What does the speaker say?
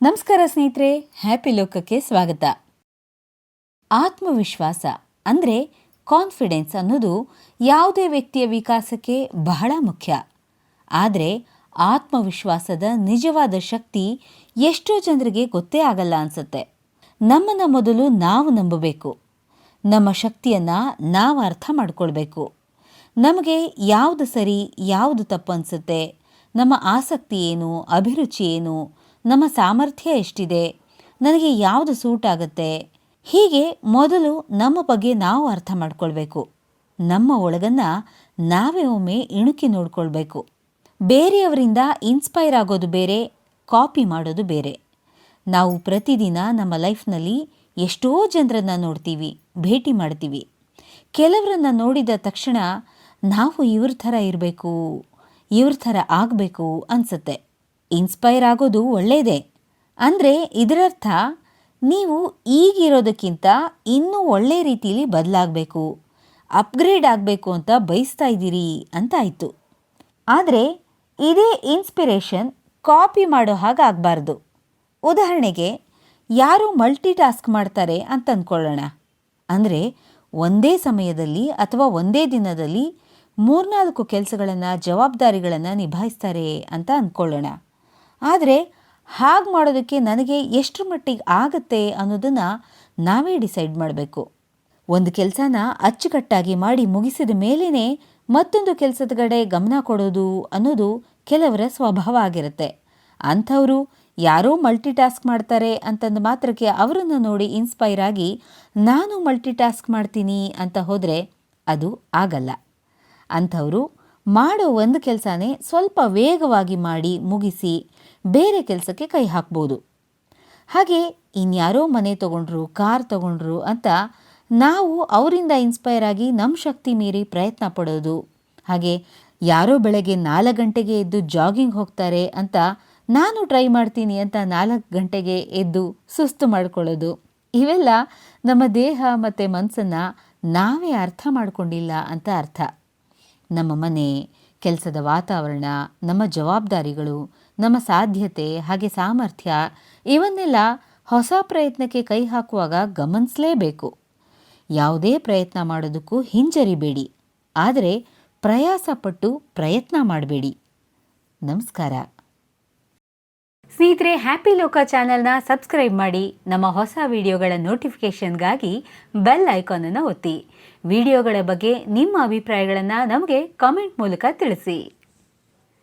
ನಮಸ್ಕಾರ ಸ್ನೇಹಿತರೆ ಹ್ಯಾಪಿ ಲೋಕಕ್ಕೆ ಸ್ವಾಗತ. ಆತ್ಮವಿಶ್ವಾಸ ಅಂದರೆ ಕಾನ್ಫಿಡೆನ್ಸ್ ಅನ್ನೋದು ಯಾವುದೇ ವ್ಯಕ್ತಿಯ ವಿಕಾಸಕ್ಕೆ ಬಹಳ ಮುಖ್ಯ. ಆದರೆ ಆತ್ಮವಿಶ್ವಾಸದ ನಿಜವಾದ ಶಕ್ತಿ ಎಷ್ಟೋ ಜನರಿಗೆ ಗೊತ್ತೇ ಆಗಲ್ಲ ಅನ್ಸುತ್ತೆ. ನಮ್ಮನ್ನು ಮೊದಲು ನಾವು ನಂಬಬೇಕು. ನಮ್ಮ ಶಕ್ತಿಯನ್ನು ನಾವು ಅರ್ಥ ಮಾಡಿಕೊಳ್ಬೇಕು. ನಮಗೆ ಯಾವುದು ಸರಿ, ಯಾವುದು ತಪ್ಪು ಅನಿಸುತ್ತೆ? ನಮ್ಮ ಆಸಕ್ತಿ ಏನು, ಅಭಿರುಚಿ ಏನು? ನಮ್ಮ ಸಾಮರ್ಥ್ಯ ಎಷ್ಟಿದೆ? ನನಗೆ ಯಾವುದು ಸೂಟ್ ಆಗುತ್ತೆ? ಹೀಗೆ ಮೊದಲು ನಮ್ಮ ಬಗ್ಗೆ ನಾವು ಅರ್ಥ ಮಾಡ್ಕೊಳ್ಬೇಕು. ನಮ್ಮ ಒಳಗನ್ನು ನಾವೇ ಒಮ್ಮೆ ಇಣುಕಿ ನೋಡ್ಕೊಳ್ಬೇಕು. ಬೇರೆಯವರಿಂದ ಇನ್ಸ್ಪೈರ್ ಆಗೋದು ಬೇರೆ, ಕಾಪಿ ಮಾಡೋದು ಬೇರೆ. ನಾವು ಪ್ರತಿದಿನ ನಮ್ಮ ಲೈಫ್ನಲ್ಲಿ ಎಷ್ಟೋ ಜನರನ್ನು ನೋಡ್ತೀವಿ, ಭೇಟಿ ಮಾಡ್ತೀವಿ. ಕೆಲವರನ್ನ ನೋಡಿದ ತಕ್ಷಣ ನಾವು ಇವ್ರ ಥರ ಇರಬೇಕು, ಇವ್ರ ಥರ ಆಗಬೇಕು ಅನಿಸುತ್ತೆ. ಇನ್ಸ್ಪೈರ್ ಆಗೋದು ಒಳ್ಳೆಯದೇ ಅಂದರೆ ಇದರರ್ಥ, ನೀವು ಈಗಿರೋದಕ್ಕಿಂತ ಇನ್ನೂ ಒಳ್ಳೆ ರೀತಿಯಲ್ಲಿ ಬದಲಾಗಬೇಕು, ಅಪ್ಗ್ರೇಡ್ ಆಗಬೇಕು ಅಂತ ಬಯಸ್ತಾ ಇದ್ದೀರಿ ಅಂತ ಆಯಿತು ಆದರೆ ಇದೇ ಇನ್ಸ್ಪಿರೇಷನ್ ಕಾಪಿ ಮಾಡೋ ಹಾಗೆ ಆಗಬಾರ್ದು. ಉದಾಹರಣೆಗೆ, ಯಾರು ಮಲ್ಟಿ ಟಾಸ್ಕ್ ಮಾಡ್ತಾರೆ ಅಂತ ಅಂದ್ಕೊಳ್ಳೋಣ ಅಂದರೆ ಒಂದೇ ಸಮಯದಲ್ಲಿ ಅಥವಾ ಒಂದೇ ದಿನದಲ್ಲಿ ಮೂರ್ನಾಲ್ಕು ಕೆಲಸಗಳನ್ನು, ಜವಾಬ್ದಾರಿಗಳನ್ನು ನಿಭಾಯಿಸ್ತಾರೆ ಅಂತ ಅಂದ್ಕೊಳ್ಳೋಣ ಆದರೆ ಹಾಗೆ ಮಾಡೋದಕ್ಕೆ ನನಗೆ ಎಷ್ಟರ ಮಟ್ಟಿಗೆ ಆಗುತ್ತೆ ಅನ್ನೋದನ್ನು ನಾವೇ ಡಿಸೈಡ್ ಮಾಡಬೇಕು. ಒಂದು ಕೆಲಸನ ಅಚ್ಚುಕಟ್ಟಾಗಿ ಮಾಡಿ ಮುಗಿಸಿದ ಮೇಲೇ ಮತ್ತೊಂದು ಕೆಲಸದ ಕಡೆ ಗಮನ ಕೊಡೋದು ಅನ್ನೋದು ಕೆಲವರ ಸ್ವಭಾವ ಆಗಿರುತ್ತೆ. ಅಂಥವರು ಯಾರೋ ಮಲ್ಟಿ ಟಾಸ್ಕ್ ಮಾಡ್ತಾರೆ ಅಂತಂದು ಮಾತ್ರಕ್ಕೆ ಅವರನ್ನು ನೋಡಿ ಇನ್ಸ್ಪೈರ್ ಆಗಿ, ನಾನು ಮಲ್ಟಿ ಟಾಸ್ಕ್ ಮಾಡ್ತೀನಿ ಅಂತ ಹೋದರೆ ಅದು ಆಗಲ್ಲ. ಅಂಥವರು ಮಾಡೋ ಒಂದು ಕೆಲಸನೇ ಸ್ವಲ್ಪ ವೇಗವಾಗಿ ಮಾಡಿ ಮುಗಿಸಿ ಬೇರೆ ಕೆಲಸಕ್ಕೆ ಕೈ ಹಾಕ್ಬೋದು. ಹಾಗೆ ಇನ್ಯಾರೋ ಮನೆ ತಗೊಂಡ್ರು, ಕಾರ್ ತಗೊಂಡ್ರು ಅಂತ ನಾವು ಅವರಿಂದ ಇನ್ಸ್ಪೈರ್ ಆಗಿ ನಮ್ಮ ಶಕ್ತಿ ಮೀರಿ ಪ್ರಯತ್ನ ಪಡೋದು. ಹಾಗೆ ಯಾರೋ ಬೆಳಗ್ಗೆ ನಾಲ್ಕು ಗಂಟೆಗೆ ಎದ್ದು ಜಾಗಿಂಗ್ ಹೋಗ್ತಾರೆ ಅಂತ ನಾನು ಟ್ರೈ ಮಾಡ್ತೀನಿ ಅಂತ ನಾಲ್ಕು ಗಂಟೆಗೆ ಎದ್ದು ಸುಸ್ತು ಮಾಡ್ಕೊಳ್ಳೋದು. ಇವೆಲ್ಲ ನಮ್ಮ ದೇಹ ಮತ್ತು ಮನಸ್ಸನ್ನು ನಾವೇ ಅರ್ಥ ಮಾಡಿಕೊಂಡಿಲ್ಲ ಅಂತ ಅರ್ಥ. ನಮ್ಮ ಮನೆ, ಕೆಲಸದ ವಾತಾವರಣ, ನಮ್ಮ ಜವಾಬ್ದಾರಿಗಳು ನಮ್ಮ ಸಾಧ್ಯತೆ, ಹಾಗೆ ಸಾಮರ್ಥ್ಯ, ಇವನ್ನೆಲ್ಲ ಹೊಸ ಪ್ರಯತ್ನಕ್ಕೆ ಕೈ ಹಾಕುವಾಗ ಗಮನಿಸಲೇಬೇಕು. ಯಾವುದೇ ಪ್ರಯತ್ನ ಮಾಡೋದಕ್ಕೂ ಹಿಂಜರಿಬೇಡಿ. ಆದರೆ ಪ್ರಯಾಸಪಟ್ಟು ಪ್ರಯತ್ನ ಮಾಡಬೇಡಿ. ನಮಸ್ಕಾರ. ಸ್ನೇಹಿತರೆ, ಹ್ಯಾಪಿ ಲೋಕ ಚಾನೆಲ್ನ ಸಬ್ಸ್ಕ್ರೈಬ್ ಮಾಡಿ, ನಮ್ಮ ಹೊಸ ವಿಡಿಯೋಗಳ ನೋಟಿಫಿಕೇಷನ್ಗಾಗಿ ಬೆಲ್ ಐಕಾನನ್ನು ಒತ್ತಿ. ವಿಡಿಯೋಗಳ ಬಗ್ಗೆ ನಿಮ್ಮ ಅಭಿಪ್ರಾಯಗಳನ್ನು ನಮಗೆ ಕಾಮೆಂಟ್ ಮೂಲಕ ತಿಳಿಸಿ.